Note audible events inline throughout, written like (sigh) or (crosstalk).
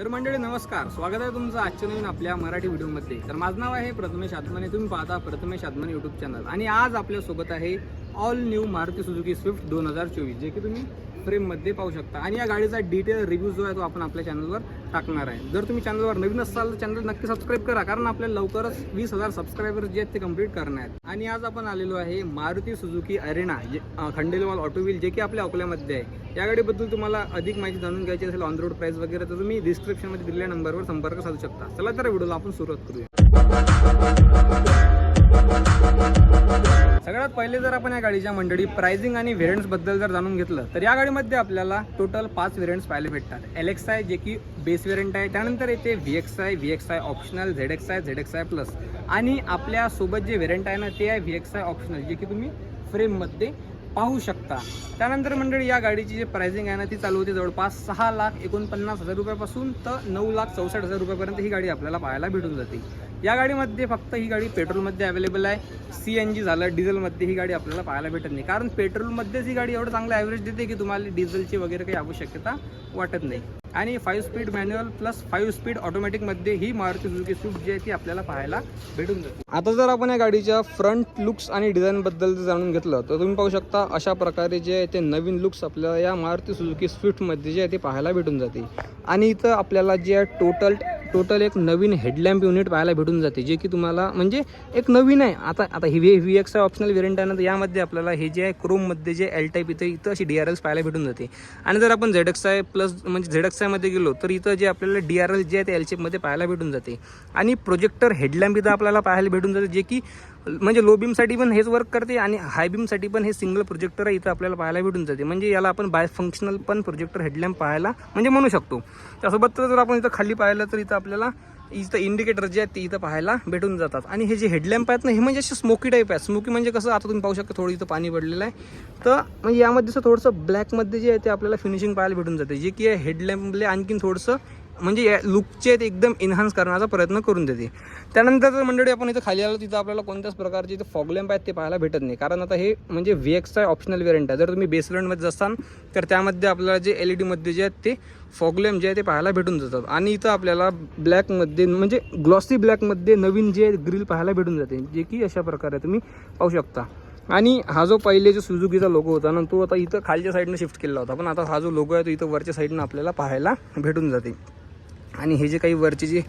तर मंडळी नमस्कार. स्वागत आहे तुमचं आजच्या नवीन आपल्या मराठी व्हिडिओमध्ये. तर माझं नाव आहे प्रथमेश आत्माने तुम्ही पाहता प्रथमेश आत्माने यूट्यूब चॅनल आणि आज आपल्यासोबत आहे all new Maruti Suzuki Swift दोन हजार चोवीस जे की तुम्ही फ्रेममध्ये पाहू शकता. आणि या गाडीचा डिटेल रिव्ह्यू जो आहे तो आपण आपल्या चॅनलवर टाकणार आहे. जर तुम्ही चॅनलवर नवीन असाल तर चॅनल नक्की सबस्क्राईब करा कारण आपल्याला लवकरच वीस हजार सबस्क्रायबर जे आहेत ते कंप्लीट करणार आहेत. आणि आज आपण आलेलो आहे मारुती सुझुकी अरेना जे खंडेलवाल ऑटो व्हील जे की आपल्या अकोल्यामध्ये आहे. या गाडीबद्दल तुम्हाला अधिक माहिती जाणून घ्यायची असेल ऑन रोड प्राइस वगैरे तर तुम्ही डिस्क्रिप्शनमध्ये दिलेल्या नंबरवर संपर्क साधू शकता. चला तर व्हिडिओला आपण सुरुवात करूया. सगळ्यात पहिले जर आपण या गाडीच्या मंडळी प्राइसिंग आणि व्हेरियंट्सबद्दल जर जाणून घेतलं तर या गाडीमध्ये आपल्याला टोटल पाच व्हेरियंट्स पाहायला भेटतात. एल एक्स आय जे की बेस व्हेरियंट आहे त्यानंतर येते V X I V X I optional Z X I Z X I plus आणि आपल्यासोबत जे व्हेरियंट आहे ना ते आहे व्ही एक्स आय ऑप्शनल जे की तुम्ही फ्रेममध्ये पाहू शकता. त्यानंतर मंडळी या गाडीची जी प्राइसिंग आहे ना ती चालू होती जवळपास सहा लाख एकोणपन्नास हजार रुपयापासून तर नऊ लाख चौसष्ट हजार रुपयापर्यंत ही गाडी आपल्याला पाहायला भेटून जाते. या गाडीमध्ये फक्त ही गाडी पेट्रोलमध्ये अवेलेबल आहे. सी एन जी झालं डिझेलमध्ये ही गाडी आपल्याला पाहायला भेटत नाही. कारण पेट्रोलमध्येच ही गाडी एवढं चांगलं ॲव्हरेज देते की तुम्हाला डिझेलची वगैरे काही आवश्यकता वाटत नाही. आणि five speed manual plus five speed ऑटोमॅटिकमध्ये ही मारुती सुझुकी स्विफ्ट जी आहे ती आपल्याला पाहायला भेटून जाते. आता जर आपण या गाडीच्या फ्रंट लुक्स आणि डिझाईनबद्दल जर जाणून घेतलं तर तुम्ही पाहू शकता अशा प्रकारे जे आहे ते नवीन लुक्स आपल्याला या मारुती सुझुकी स्विफ्टमध्ये जे आहे ते पाहायला भेटून जाते. आणि इथं आपल्याला जे आहे टोटल टोटल एक नवीन हेडलॅम्प युनिट पाहायला भेटून जाते जे की तुम्हाला म्हणजे एक नवीन आहे. आता आता ही V V X optional variant आहे ना तर यामध्ये आपल्याला हे जे आहे क्रोममध्ये जे एल टाईप इथं इथं अशी डी आर एल्स पाहायला भेटून जाते. आणि जर आपण झेड एक्स आय प्लस म्हणजे झेड एक्स आयमध्ये गेलो तर इथं जे आपल्याला डी आर एल जे आहे ते एल शेपमध्ये पाहायला भेटून जाते. आणि प्रोजेक्टर हेडलॅम्प इथं आपल्याला पाहायला भेटून जाते जे की म्हणजे लो बीमसाठी पण हेच वर्क करते आणि हाय बीमसाठी पण हे सिंगल प्रोजेक्टर आहे इथं आपल्याला पाहायला भेटून जाते. म्हणजे याला आपण बाय फंक्शनल पण प्रोजेक्टर हेडलॅम्प पाहायला म्हणजे म्हणू शकतो. त्यासोबत जर आपण इथं खाली पाहिलं तर इथं आपल्याला इथं इंडिकेटर जे आहेत ते इथं पाहायला भेटून जातात. आणि हे जे हेडलॅम्प आहेत ना हे म्हणजे असे स्मोकी टाईप आहे स्मोकी म्हणजे कसं आता तुम्ही पाहू शकता थोडं इथं पाणी पडलेलं आहे. तर म्हणजे यामध्ये असं थोडंसं ब्लॅकमध्ये जे आहे ते आपल्याला फिनिशिंग पाहायला भेटून जाते. जे की हेडलॅम्पले आणखीन थोडंसं म्हणजे या लुकचे एकदम इन्हान्स करण्याचा प्रयत्न करून देते. त्यानंतर जर मंडळी आपण इथं खाली आलो तिथं आपल्याला कोणत्याच प्रकारचे इथे फॉगलॅम्प आहेत ते पाहायला भेटत नाही. कारण आता हे म्हणजे व्ही एक्सचा ऑप्शनल वेरियंट आहे. जर तुम्ही बेसलंडमध्ये असाल तर त्यामध्ये आपल्याला जे एल ई डीमध्ये जे आहेत ते फॉगलेम जे आहे ते पाहायला भेटून जातात. आणि इथं आपल्याला ब्लॅकमध्ये म्हणजे ग्लॉसी ब्लॅकमध्ये नवीन जे ग्रिल पाहायला भेटून जाते जे की अशा प्रकारे तुम्ही पाहू शकता. आणि हा जो पहिले जो सुझुकीचा लोगो होता ना तो आता इथं खालच्या साईडनं शिफ्ट केला होता. पण आता हा जो लोगो आहे तो इथं वरच्या साईडनं आपल्याला पाहायला भेटून जाते. आणि हे जे काही वरचे जे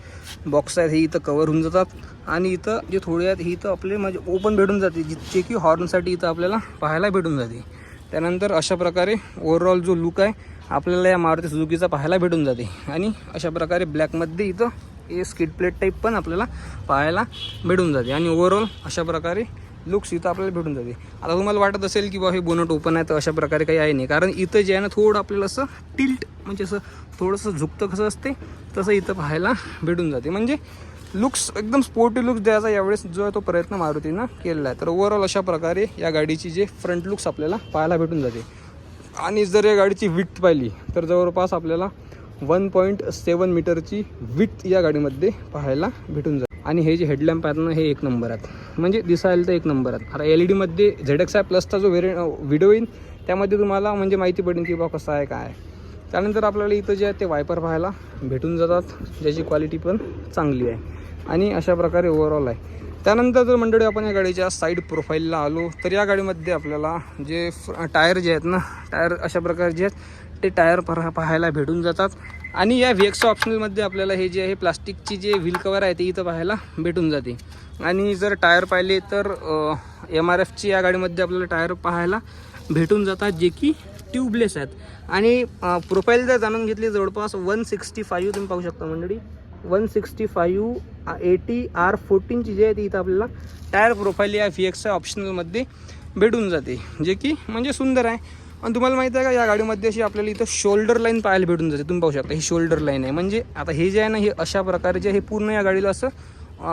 बॉक्स आहेत हे इथं कवर होऊन जातात. आणि इथं जे थोडे आहेत हे इथं आपले म्हणजे ओपन भेटून जाते जे की हॉर्नसाठी इथं आपल्याला पाहायला भेटून जाते. त्यानंतर अशा प्रकारे ओव्हरऑल जो लुक आहे आपल्याला या मारुती सुजुकीचा पाहायला भेटून जाते. आणि अशा प्रकारे ब्लॅकमध्ये इथं हे स्किट प्लेट टाईप पण आपल्याला पाहायला भेटून जाते. आणि ओव्हरऑल अशा प्रकारे लुक्स इथं आपल्याला भेटून जाते. आता तुम्हाला वाटत असेल की बा हे बोनट ओपन आहे तर अशा प्रकारे काही आहे नाही. कारण इथं जे आहे ना थोडं आपल्याला असं टिल्ट म्हणजे असं थोडंसं झुकतं कसं असते तसं इथं पाहायला भेटून जाते. म्हणजे लुक्स एकदम स्पोर्टी लुक्स द्यायचा यावेळेस जो आहे तो प्रयत्न मारुतीनं केलेला आहे. तर ओव्हरऑल अशा प्रकारे या गाडीची जे फ्रंट लुक्स आपल्याला पाहायला भेटून जाते. आणि जर या गाडीची विथ पाहिली तर जवळपास आपल्याला वन पॉईंट सेवन मीटरची विथ या गाडीमध्ये पाहायला भेटून जाईल. आणि हे जे हेडलॅम्प आहेत ना हे एक नंबर आहेत. म्हणजे दिसायला तर एक नंबर आहेत. आता एल ई डीमध्ये झेड एक्स आय प्लसचा जो व्हेरि व्हिडिओ येईल त्यामध्ये तुम्हाला म्हणजे माहिती पडेल की बा कसं आहे काय आहे. त्यानंतर आपल्याला इथं जे आहे ते वायपर पाहायला भेटून जातात ज्याची क्वालिटी पण चांगली आहे. आणि अशा प्रकारे ओव्हरऑल आहे. त्यानंतर जर मंडळी आपण या गाडीच्या साईड प्रोफाईलला आलो तर या गाडीमध्ये आपल्याला जे फ- टायर जे आहेत ना टायर अशा प्रकारचे आहेत ते टायर पहा पाहायला भेटून जातात. आणि या व्हेक्स ऑप्शनलमध्ये आपल्याला हे जे आहे प्लास्टिकची जे व्हील कवर आहे ते इथं पाहायला भेटून जाते. आणि जर टायर पाहिले तर एम आर एफची या गाडीमध्ये आपल्याला टायर पाहायला भेटून जातात जे की ट्यूबलेस आहेत. आणि प्रोफाईल जर जाणून घेतली जवळपास वन सिक्स्टी फाईव्ह तुम्ही पाहू शकता मंडळी. One sixty five eighty R फोर्टीनची जी आहे ती इथं आपल्याला. टायर प्रोफाईल या व्ही एक्सच्या ऑप्शनलमध्ये भेटून जाते. जे की म्हणजे सुंदर आहे. आणि तुम्हाला माहिती आहे का या गाडीमध्ये अशी आपल्याला इथं शोल्डर लाईन पाहायला भेटून जाते. तुम्ही पाहू शकता ही शोल्डर लाईन आहे. म्हणजे आता हे जे आहे ना हे अशा प्रकारे जे हे पूर्ण या गाडीला असं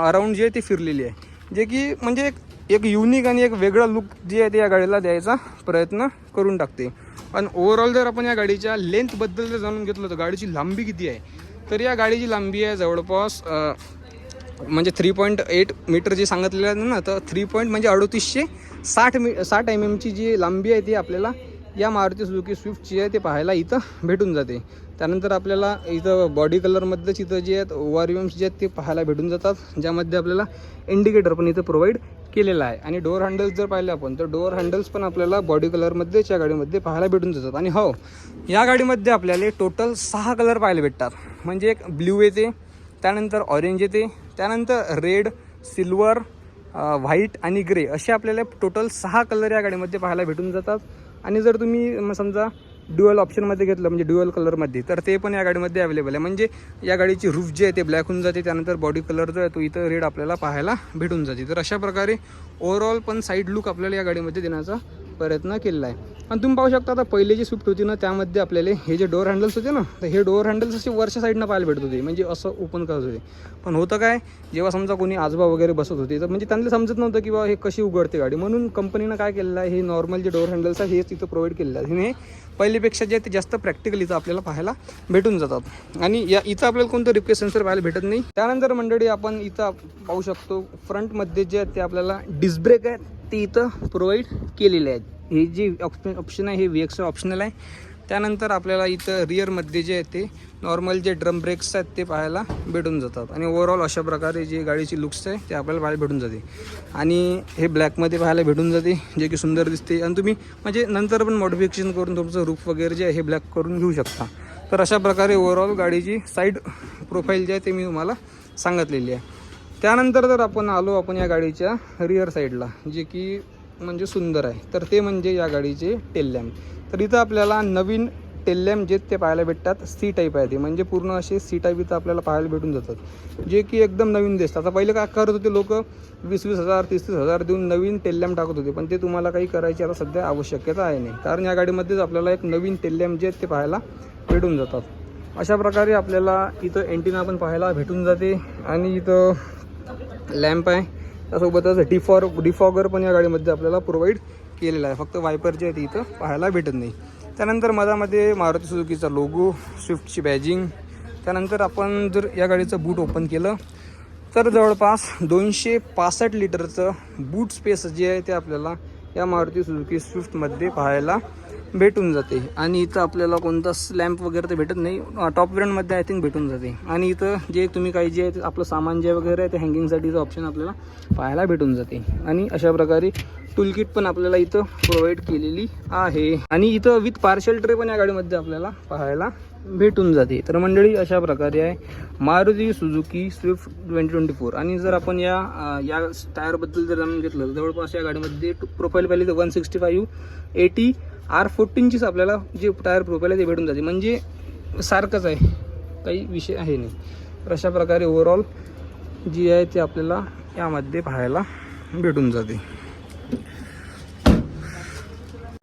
अराऊंड जे आहे ते फिरलेली आहे. जे की म्हणजे एक एक युनिक आणि एक वेगळा लुक जे आहे ते या गाडीला द्यायचा प्रयत्न करून टाकते. आणि ओव्हरऑल जर आपण या गाडीच्या लेंथबद्दल जर जाणून घेतलं तर गाडीची लांबी किती आहे? तर या गाडीची लांबी आहे जवळपास म्हणजे थ्री पॉईंट एट मीटर जे सांगितलेलं आहे ना तर थ्री पॉईंट म्हणजे अडतीसशे साठ मी साठ एम एमची जी लांबी आहे ती आपल्याला या मारुती सुझुकी स्विफ्टची आहे ते पाहायला इथं भेटून जाते. त्यानंतर आपल्याला इथं बॉडी कलरमधलं इथं जे आहेत ओआर जे आहेत ते पाहायला भेटून जातात ज्यामध्ये आपल्याला इंडिकेटर पण इथं प्रोव्हाइड केलेला आहे. आणि डोअर हँडल्स जर पाहिले आपण तर डोअर हँडल्स पण आपल्याला बॉडी कलरमध्येच या गाडीमध्ये पाहायला भेटून जातात. आणि हो या गाडीमध्ये आपल्याला टोटल सहा कलर पाहायला भेटतात. म्हणजे एक ब्ल्यू येते त्यानंतर ऑरेंज येते त्यानंतर रेड सिल्वर व्हाईट आणि ग्रे असे आपल्याला टोटल सहा कलर या गाडीमध्ये पाहायला भेटून जातात. आणि जर तुम्ही मग समजा ड्युअल ऑप्शनमध्ये घेतलं म्हणजे ड्युअल कलरमध्ये. तर ते पण या गाडीमध्ये अवेलेबल आहे. म्हणजे या गाडीची रूफ जे आहे ते ब्लॅक होऊन जाते. त्यानंतर बॉडी कलर जो आहे तो इथं रेड आपल्याला पाहायला भेटून जाते. तर अशा प्रकारे ओव्हरऑल पण साईड लुक आपल्याला या गाडीमध्ये देण्याचा प्रयत्न केलेला आहे. आणि तुम्ही पाहू शकता आता पहिले जी स्विफ्ट होती ना त्यामध्ये आपल्याला हे जे डोअर हँडल्स होते ना तर हे डोअर हँडल्स असे वरच्या साईडनं पाहायला भेटत होते. म्हणजे असं ओपन करत होते. पण होतं काय जेव्हा समजा कोणी आजोबा वगैरे बसत होते तर म्हणजे त्यांना समजत नव्हतं की बाबा हे कशी उघडते गाडी. म्हणून कंपनीनं काय केलेलं आहे हे नॉर्मल जे डोअर हँडल्स आहे हेच तिथं प्रोव्हाइड केलेलं आहे. हे पहिलेपेक्षा जे ते जास्त प्रॅक्टिकल इथं आपल्याला पाहायला भेटून जातात. आणि या इथं आपल्याला कोणतं रिप्लेस सेन्सर पाहायला भेटत नाही. त्यानंतर मंडळी आपण इथं पाहू शकतो फ्रंटमध्ये जे आहेत ते आपल्याला डिस्ब्रेक आहेत ते इथं प्रोव्हाइड केलेले आहेत. हे जे ऑप्शन ऑप्शन आहे हे व्ही एक्स ऑप्शनल आहे. त्यानंतर आपल्याला इथं रिअरमध्ये जे आहे ते नॉर्मल जे ड्रम ब्रेक्स आहेत ते पाहायला भेटून जातात. आणि ओव्हरऑल अशा प्रकारे जे गाडीची लुक्स आहे ते आपल्याला पाहायला भेटून जाते. आणि हे ब्लॅकमध्ये पाहायला भेटून जाते जे की सुंदर दिसते. आणि तुम्ही म्हणजे नंतर पण मॉडिफिकेशन करून तुमचं रूप वगैरे जे आहे हे ब्लॅक करून घेऊ शकता. तर अशा प्रकारे ओव्हरऑल गाडीची साईड प्रोफाईल जी आहे ते मी तुम्हाला सांगितलेली आहे. त्यानंतर जर आपण आलो आपण या गाडीच्या रिअर साईडला जे की म्हणजे सुंदर आहे. तर ते म्हणजे या गाडीचे टेल लॅम्प तर इथं आपल्याला नवीन टेल लॅम्प जे ते पाहायला भेटतात सी टाईप आहे ते. म्हणजे पूर्ण असे सी टाईप इथं आपल्याला पाहायला भेटून जातात. जे की एकदम नवीन दिसतात. आता पहिले काय करत होते लोक? वीस वीस हजार तीस तीस हजार देऊन नवीन टेल लॅम्प टाकत होते. पण ते तुम्हाला काही करायची आता सध्या आवश्यकता आहे नाही. कारण या गाडीमध्येच आपल्याला एक नवीन टेल लॅम्प जे आहेत ते पाहायला भेटून जातात. अशा प्रकारे आपल्याला इथं एंटिना पण पाहायला भेटून जाते. आणि इथं लॅम्प आहे. त्यासोबतच डिफॉर डिफॉगर पण या गाडीमध्ये आपल्याला प्रोव्हाइड केलेला आहे. फक्त वायपर जे आहे ते इथं पाहायला भेटत नाही. त्यानंतर मधामध्ये मारुती सुजुकीचा लोगो स्विफ्टची बॅजिंग त्यानंतर आपण जर या गाडीचं बूट ओपन केलं तर जवळपास दोनशे पासष्ट लिटरचं बूट स्पेस जे आहे ते आपल्याला या मारुती सुजुकी स्विफ्टमध्ये पाहायला भेटून जाते. आणि इथं आपल्याला कोणता स्लॅम्प वगैरे ते भेटत नाही. टॉप ब्रँडमध्ये आय थिंक भेटून जाते. आणि इथं जे तुम्ही काही जे आहे आपलं सामान जे वगैरे आहे ते हँगिंगसाठीचं ऑप्शन आपल्याला पाहायला भेटून जाते. आणि अशा प्रकारे टूलकिट पण आपल्याला इथं प्रोव्हाइड केलेली आहे. आणि इथं विथ पार्शल ट्रे पण या गाडीमध्ये आपल्याला पाहायला भेटून जाते. तर मंडळी अशा प्रकारे आहे Maruti Suzuki Swift twenty twenty four. आणि जर आपण या या टायरबद्दल जर जाणून घेतलं तर जवळपास या गाडीमध्ये प्रोफाईल पाहिली तर one sixty five eighty R फोर्टीनचीच आपल्याला जे टायर प्रोफाईल आहे ते भेटून जाते. म्हणजे सारखंच आहे. काही विषय आहे नाही. तर अशा प्रकारे ओव्हरऑल जी आहे ते आपल्याला यामध्ये पाहायला भेटून जाते.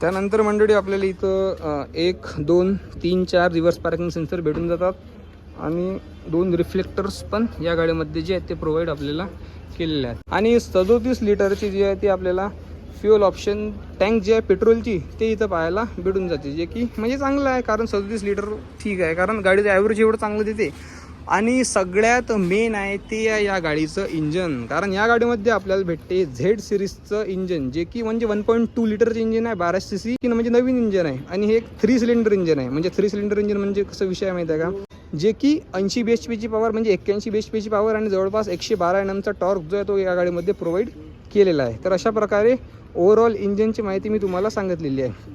त्यानंतर मंडळी आपल्याला इथं एक दोन तीन चार रिव्हर्स पार्किंग सेन्सर भेटून जातात. आणि दोन रिफ्लेक्टर्स पण या गाडीमध्ये जे आहेत ते प्रोव्हाइड आपल्याला केलेले आहेत. आणि सदोतीस लिटरची जी आहे ती आपल्याला फ्युअल ऑप्शन टँक जी आहे पेट्रोलची ते इथं पाहायला भेटून जाते जे की म्हणजे चांगलं आहे कारण सदतीस लिटर ठीक आहे कारण गाडीचं ॲव्हरेज एवढं चांगलं देते. आणि सगळ्यात मेन आहे ते आहे या गाडीचं इंजन कारण या गाडीमध्ये आपल्याला भेटते झेड सिरीजचं इंजन जे की म्हणजे वन पॉईंट टू लिटरचं इंजन आहे बारा सी सी की म्हणजे नवीन इंजन आहे आणि हे एक थ्री सिलेंडर इंजन आहे. म्हणजे थ्री सिलेंडर इंजन म्हणजे कसं विषय माहिती आहे का? जे की ऐंशी बी एच पीची पॉवर म्हणजे एक्क्याऐंशी बी एच पीची पॉवर आणि जवळपास एकशे बारा एन एमचा टॉर्क जो आहे तो या गाडीमध्ये प्रोव्हाइड केलेला आहे. तर अशा प्रकारे ओव्हरऑल इंजनची माहिती मी तुम्हाला सांगितलेली आहे.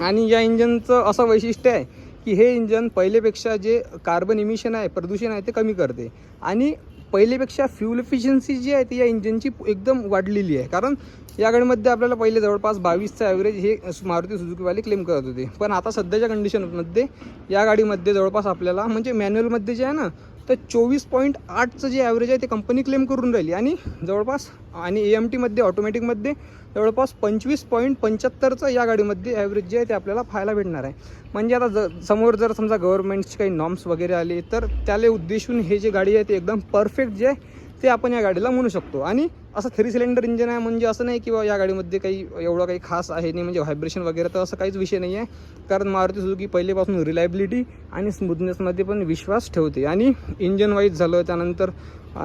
आणि या इंजनचं असं वैशिष्ट्य आहे की हे इंजन पहिलेपेक्षा जे कार्बन इमिशन आहे प्रदूषण आहे ते कमी करते. आणि पहिलेपेक्षा फ्यूल इफिशियन्सी जी आहे ती या इंजनची एकदम वाढलेली आहे. कारण या गाडीमध्ये आपल्याला पहिले जवळपास बावीसचं ॲव्हरेज हे मारुती सुजुकीवाले क्लेम करत होते. पण आता सध्याच्या कंडिशनमध्ये या गाडीमध्ये जवळपास आपल्याला म्हणजे मॅन्युअलमध्ये जे आहे ना तर चोवीस पॉईंट आठचं जे ॲव्हरेज आहे ते कंपनी क्लेम करून राहिली. आणि जवळपास आणि ए एम टीमध्ये ऑटोमॅटिकमध्ये जवळपास पंचवीस पॉईंट पंच्याहत्तरचं या गाडीमध्ये ॲव्हरेज जे आहे ते आपल्याला पाहायला भेटणार आहे. म्हणजे आता ज समोर जर समजा गव्हर्नमेंटचे काही नॉर्म्स वगैरे आले तर त्याला उद्देशून हे जे गाडी आहे ते एकदम परफेक्ट जे आहे ते आपण या गाडीला म्हणू शकतो. आणि असं थ्री सिलेंडर इंजिन आहे म्हणजे असं नाही किंवा या गाडीमध्ये काही एवढं काही खास आहे नाही म्हणजे व्हायब्रेशन वगैरे तर असं काहीच विषय नाही आहे कारण मारुती सुझुकी पहिलेपासून रिलायबिलिटी आणि स्मूथनेसमध्ये पण विश्वास ठेवते. आणि इंजन वाईज झालं त्यानंतर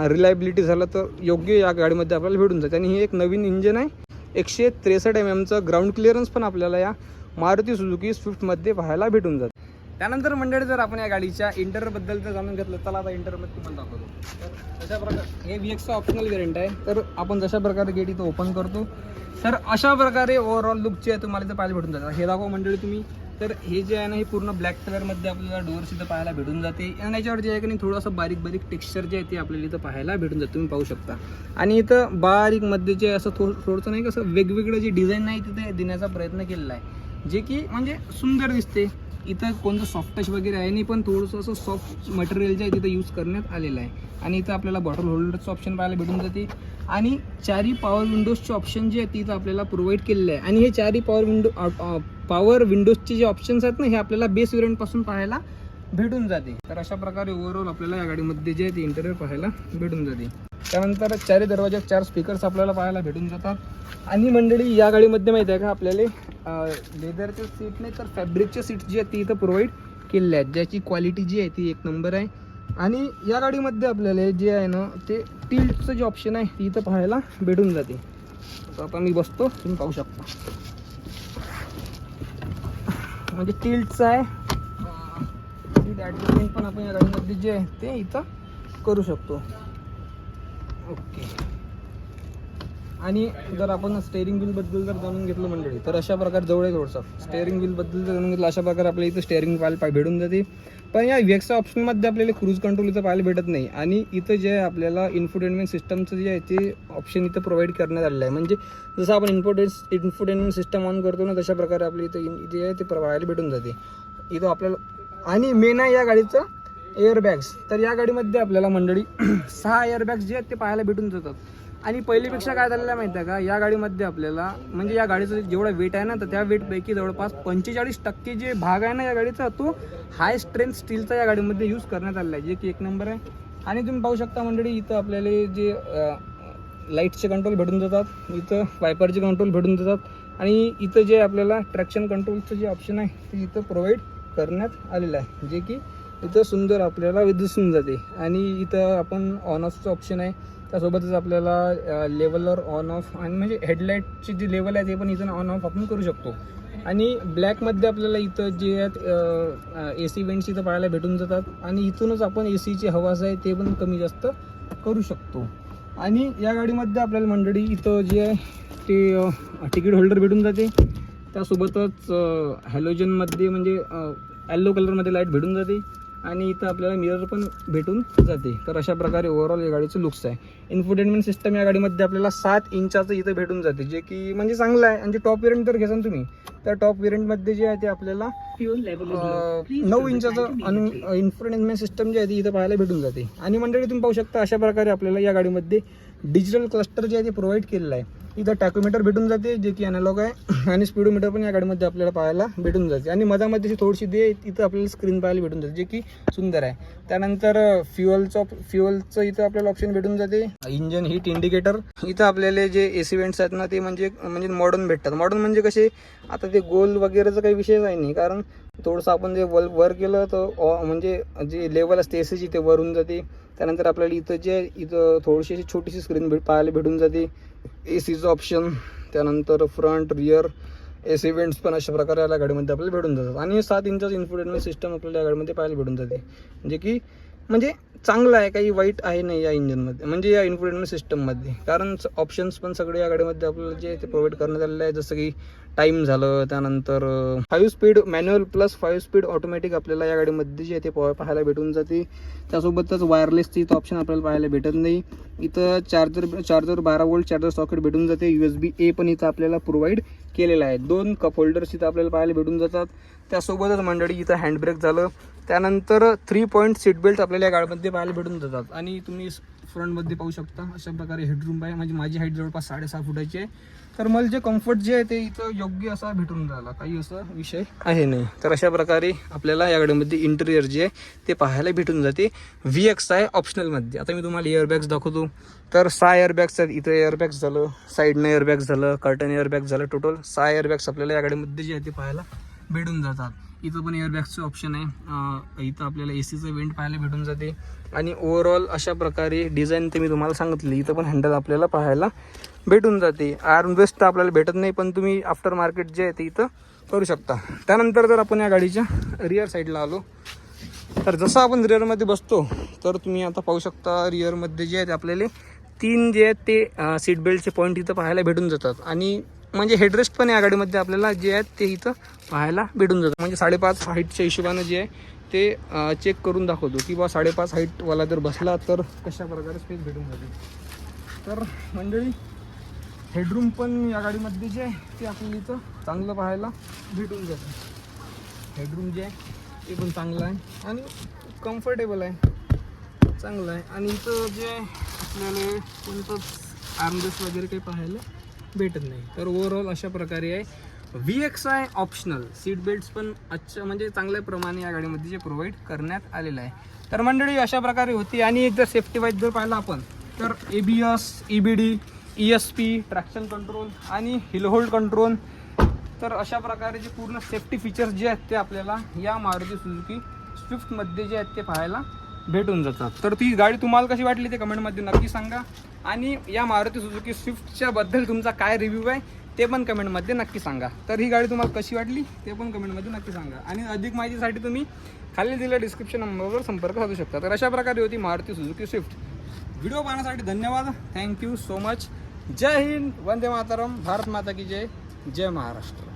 रिलायबिलिटी झालं तर योग्य या गाडीमध्ये आपल्याला भेटून जाते. आणि हे एक नवीन इंजन आहे. एकशे त्रेसष्ट एम एमचं ग्राउंड क्लिअरन्स पण आपल्याला या मारुती सुझुकी स्विफ्टमध्ये पाहायला भेटून जाते. त्यानंतर मंडळी जर आपण या गाडीच्या इंटरबद्दल जर जाणून घेतलं चला आता इंटरमध्ये तुम्हाला दाखवतो. तर अशा प्रकारे हे व्ही ऑप्शनल वेरियंट आहे. तर आपण जशा प्रकारे गेट इथं ओपन करतो तर अशा प्रकारे ओव्हरऑल लुक जे आहे तुम्हाला इथं पाहायला भेटून जातात हे दाखवा मंडळी तुम्ही. तर हे जे आहे ना हे पूर्ण ब्लॅक कलरमध्ये आपल्याला डोअर्स इथं पाहायला भेटून जाते. आणि याच्यावर जे आहे की नाही थोडंसं बारीक बारीक टेक्स्चर जे आहे ते आपल्याला इथं पाहायला भेटून जातं. तुम्ही पाहू शकता. आणि इथं बारीकमध्ये जे असं थोडं थोडंसं नाही कसं वेगवेगळं जे डिझाईन नाही तिथे देण्याचा प्रयत्न केलेला आहे. जे की म्हणजे सुंदर दिसते. इथं कोणतं सॉफ्ट टच वगैरे आहे नाही पण थोडंसं असं सॉफ्ट मटेरियल जे आहे तिथं यूज करण्यात आलेलं आहे. आणि इथं आपल्याला बॉटल होल्डरचं ऑप्शन पाहायला भेटून जाते. आणि चारी पॉवर विंडोजचे ऑप्शन जे आहेत तिथं आपल्याला प्रोव्हाइड केलेलं आहे. आणि हे चारी पॉवर विंडो पॉवर विंडोजचे जे ऑप्शन्स आहेत ना हे आपल्याला बेस वेरियंटपासून पाहायला भेटून जाते. तर अशा प्रकारे ओव्हरऑल आपल्याला या गाडीमध्ये जे आहे ते इंटेरियर पाहायला भेटून जाते. त्यानंतर चारी दरवाज्यात चार स्पीकर्स आपल्याला पाहायला भेटून जातात. आणि मंडळी या गाडीमध्ये माहिती आहे का आपल्याला? लेदरचे सीट नाही तर फॅब्रिकचे सीट जी आहेत ती इथं प्रोव्हाइड केलेल्या आहेत. ज्याची क्वालिटी जी आहे ती एक नंबर आहे. आणि या गाडीमध्ये आपल्याला जे आहे ना ते टिल्टचं जे ऑप्शन आहे ती इथं पाहायला भेटून जाते. तर आता मी बसतो तुम्ही पाहू शकता. म्हणजे टिल्टचं आहे. सीट ॲडजस्टमेंट पण आपण या गाडीमध्ये जे आहे ते इथं करू शकतो. ओके. आणि जर आपण स्टेअरिंग व्हीलबद्दल जर जाणून घेतलं मंडळी तर अशा प्रकारे जवळ आहे थोडंसं स्टेअरिंग व्हीलबद्दल जर जाणून घेतलं अशा प्रकारे आपल्या इथं स्टेअरिंग पाहायला भेटून जाते पण या वेक्सा ऑप्शनमध्ये आपल्याला क्रूज कंट्रोल इथं पाहायला भेटत नाही. आणि इथं जे आहे आपल्याला इन्फोटेनमेंट सिस्टमचं जे आहे ते ऑप्शन इथं प्रोव्हाइड करण्यात आलेलं आहे. म्हणजे जसं आपण इन्फोटेन इन्फोटेनमेंट सिस्टम ऑन करतो ना तशा प्रकारे आपल्या इथं इन- जे आहे ते पाहायला भेटून जाते. इथं आपल्याला आणि मेन आहे या गाडीचं एअरबॅग्स तर या गाडीमध्ये आपल्याला मंडळी (clears throat) सहा एअरबॅग्स जे आहेत ते पाहायला भेटून जातात. आणि पहिलीपेक्षा काय झालेलं आहे माहिती आहे का? या गाडीमध्ये आपल्याला म्हणजे या गाडीचं जेवढा वेट आहे ना तर त्या वेटपैकी जवळपास पंचेचाळीस टक्के जे भाग आहे ना या गाडीचा तो हाय स्ट्रेंथ स्टीलचा या गाडीमध्ये यूज करण्यात आलेला आहे. जे की एक नंबर आहे. आणि तुम्ही पाहू शकता मंडळी इथं आपल्याला जे लाईटचे कंट्रोल भेटून जातात इथं वायपरचे कंट्रोल भेटून जातात आणि इथं जे आपल्याला ट्रॅक्शन कंट्रोलचं जे ऑप्शन आहे ते इथं प्रोव्हाइड करण्यात आलेलं आहे. जे की इथं सुंदर आपल्याला दिसून जाते. आणि इथं आपण ऑन ऑफचं ऑप्शन आहे. त्यासोबतच आपल्याला लेवलर ऑन ऑफ आणि म्हणजे हेडलाईटची जी लेवल आहे ते पण इथं ऑन ऑफ आपण करू शकतो. आणि ब्लॅकमध्ये आपल्याला इथं जे आहेत ए सी वेंट्स इथं पाहायला भेटून जातात. आणि इथूनच आपण ए सीची हवास आहे ते पण कमी जास्त करू शकतो. आणि या गाडीमध्ये आपल्याला मंडळी इथं जे आहे ते तिकीट होल्डर भेटून जाते. त्यासोबतच हॅलोजनमध्ये म्हणजे येल्लो कलरमध्ये लाइट भेटून जाते. आणि इथं आपल्याला मिरर पण भेटून जाते. तर अशा प्रकारे ओव्हरऑल या गाडीचं लुक्स आहे. इन्फोटेनमेंट सिस्टम या गाडीमध्ये आपल्याला सात इंचाचं इथं भेटून जाते जे की म्हणजे चांगलं आहे. आणि टॉप वेरियंट जर घेसान तुम्ही. तर टॉप वेरियंटमध्ये जे आहे ते आपल्याला नऊ इंचाचं इन्फोटेनमेंट सिस्टम जे आहे ती इथं पाहायला भेटून जाते. आणि मंडळी तुम्ही पाहू शकता अशा प्रकारे आपल्याला या गाडीमध्ये डिजिटल क्लस्टर जे आहे ते प्रोव्हाइड केलेलं आहे. इथं टॅकोमीटर भेटून जाते जे की अॅनालॉग आहे. आणि स्पीडोमीटर पण या गाडीमध्ये आपल्याला पाहायला भेटून जाते. आणि मधामध्ये थोडीशी दे इथं आपल्याला स्क्रीन पाहायला भेटून जाते जे की सुंदर आहे. त्यानंतर फ्युअलचं फ्युअलचं इथं आपल्याला ऑप्शन भेटून जाते. इंजन हीट इंडिकेटर इथं आपल्याला जे एसी वेंट्स आहेत ना ते म्हणजे म्हणजे मॉडर्न भेटतात. मॉडर्न म्हणजे कसे आता ते गोल वगैरेचा काही विषय नाही कारण थोडंसं आपण जे वल वर केलं तर ऑ- म्हणजे जे लेवल असते एसीची ते वरून जाते. त्यानंतर आपल्याला इथं जे इथं थोडीशी अशी छोटीशी स्क्रीन भेट पाहायला भेटून जाते. ए सीचं ऑप्शन त्यानंतर front rear A C vents पण अशा प्रकारे या गाडीमध्ये आपल्याला भेटून जातात. आणि सात इंचाच इन्फोटेनमेंट सिस्टम आपल्याला या गाडीमध्ये पाहायला भेटून जाते. जे की म्हणजे चांगलं आहे काही वाईट आहे नाही या इंजिनमध्ये म्हणजे या इन्फोटेनमेंट सिस्टममध्ये कारण ऑप्शन्स पण सगळे या गाडीमध्ये आपल्याला जे ते प्रोव्हाइड करण्यात आलेले आहे जसं की टाईम झालं त्यानंतर five speed manual plus five speed automatic आपल्याला या गाडीमध्ये जे ते पाहायला भेटून जाते. त्यासोबतच वायरलेसची इथं ऑप्शन आपल्याला पाहायला भेटत नाही. इथं चार्जर चार्जर बारा वोल्ट चार्जर सॉकेट भेटून जाते. यू एस बी ए पण इथं आपल्याला प्रोव्हाइड केलेलं आहे. दोन कप होल्डर्स इथं आपल्याला पाहायला भेटून जातात. त्यासोबतच मंडळी इथं हँडब्रेक झालं. त्यानंतर थ्री पॉईंट सीट बेल्ट आपल्याला या गाडीमध्ये पाहायला भेटून जातात. आणि तुम्ही फ्रंटमध्ये पाहू शकता अशा प्रकारे हेडरूम आहे. म्हणजे माझी हाईट जवळपास साडेसहा फुटाची आहे. तर मला जे कम्फर्ट जे आहे ते इथं योग्य असा भेटून राहिला. काही असा विषय आहे नाही. तर अशा प्रकारे आपल्याला या गाडीमध्ये इंटेरियर जे आहे ते पाहायला भेटून जाते. व्ही एक्स आहे ऑप्शनलमध्ये आता मी तुम्हाला एअरबॅग्स दाखवतो. तर सहा एअरबॅग्स आहेत. इथं एअरबॅग्स झालं साईडनं एअरबॅग्स झालं कर्टन एअरबॅग्स झालं. टोटल सहा एअरबॅग्स आपल्याला या गाडीमध्ये जे आहे ते पाहायला भेटून जातात. इथं पण एअरबॅगचं ऑप्शन आहे. इथं आपल्याला ए सीचं वेंट पाहायला भेटून जाते. आणि ओव्हरऑल अशा प्रकारे डिझाईन ते मी तुम्हाला सांगितली इथं पण हँडल आपल्याला पाहायला भेटून जाते. आर्म वेस्ट तर आपल्याला भेटत नाही पण तुम्ही आफ्टर मार्केट जे आहे ते इथं करू शकता. त्यानंतर जर आपण या गाडीच्या रिअर साईडला आलो तर जसं आपण रिअरमध्ये बसतो तर तुम्ही आता पाहू शकता रिअरमध्ये जे आहेत आपल्याला तीन जे आहेत ते सीट बेल्टचे पॉईंट इथं पाहायला भेटून जातात. आणि म्हणजे हेडरेस्ट पण या गाडीमध्ये आपल्याला जे आहेत ते इथं पाहायला भेटून जातं म्हणजे साडेपाच हाईटच्या हिशोबानं जे आहे ते चेक करून दाखवतो की बा साडेपाच हाईटवाला जर बसला तर कशा प्रकारे स्पेस भेटून जाते. तर मंडळी हेडरूम पण या गाडीमध्ये जे आहे ते आपल्याला इथं चांगलं पाहायला भेटून जातं. हेडरूम जे आहे ते पण चांगलं आहे आणि कम्फर्टेबल आहे. चांगलं आहे. आणि इथं जे आहे आपल्याला कोणतंच आर्मरेस वगैरे काही पाहायला भेटत नाही. तर ओव्हरऑल अशा प्रकारे आहे. V X I optional seat belts पण अच्छा म्हणजे चांगल्या प्रमाणे या गाडीमध्ये जे प्रोव्हाइड करण्यात आलेलं आहे. तर मंडळी अशा प्रकारे होती. आणि एकदा जर सेफ्टी वाईज जर पाहिलं आपण तर A B S E B D E S P traction control आणि हिलहोल्ड कंट्रोल तर अशा प्रकारे जे पूर्ण सेफ्टी फीचर्स जे आहेत ते आपल्याला या मारुती सुझुकी स्विफ्टमध्ये जे आहेत ते पाहायला भेटून जातात. तर ती गाडी तुम्हाला कशी वाटली ते कमेंटमध्ये नक्की सांगा. आणि या मारुती सुझुकी स्विफ्टच्या बद्दल तुमचा काय रिव्ह्यू आहे ते पण कमेंटमध्ये नक्की सांगा. तर ही गाडी तुम्हाला कशी वाटली ते पण कमेंटमध्ये नक्की सांगा. आणि अधिक माहितीसाठी तुम्ही खाली दिलेल्या डिस्क्रिप्शन नंबरवर संपर्क साधू शकता. तर अशा प्रकारे होती मारुती सुझुकी स्विफ्ट. व्हिडिओ पाहण्यासाठी धन्यवाद. थँक्यू सो मच जय हिंद. वंदे मातरम. भारत माता की जय. जय महाराष्ट्र.